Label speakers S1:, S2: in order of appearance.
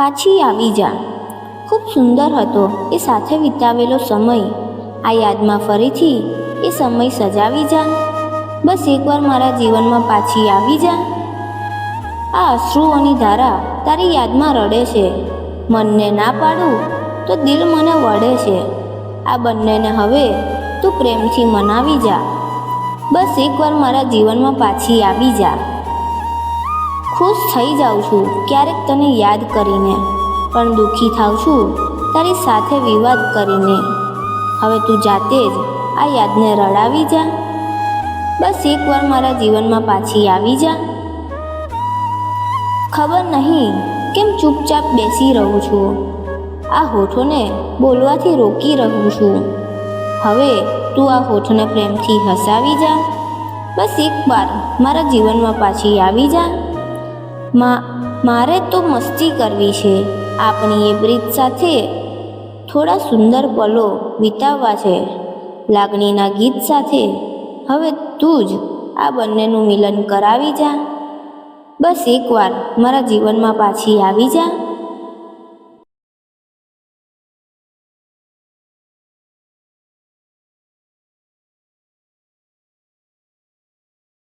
S1: પાછી આવી જા. ખૂબ સુંદર હતો એ સાથે વિતાવેલો સમય. આ યાદમાં ફરીથી એ સમય સજાવી જા. બસ એકવાર મારા જીવનમાં પાછી આવી જા. આ અશ્રુઓની ધારા તારી યાદમાં રડે છે. મનને ના પાડું તો દિલ મને વળે છે. આ બંનેને હવે તું પ્રેમથી મનાવી જા. બસ એકવાર મારા જીવનમાં પાછી આવી જા. ખુશ થઈ જાઉં છું ક્યારેક તને યાદ કરીને. પણ દુઃખી થાઉં છું તારી સાથે વિવાદ કરીને. હવે તું જાતે જ આ યાદને રડાવી જા. બસ એકવાર મારા જીવનમાં પાછી આવી જા. ખબર નહીં કેમ ચૂપચાપ બેસી રહું છું. આ હોઠોને બોલવાથી રોકી રહું છું. હવે તું આ હોઠને પ્રેમથી હસાવી જા. બસ એકવાર મારા જીવનમાં પાછી આવી જા. મારે તો મસ્તી કરવી છે. આપણી એ બ્રિજ સાથે થોડા સુંદર પલો વિતાવવા છે. લાગણીના ગીત સાથે. હવે તું જ આ બંનેનું મિલન કરાવી જા. બસ એકવાર મારા જીવનમાં પાછી આવી જા.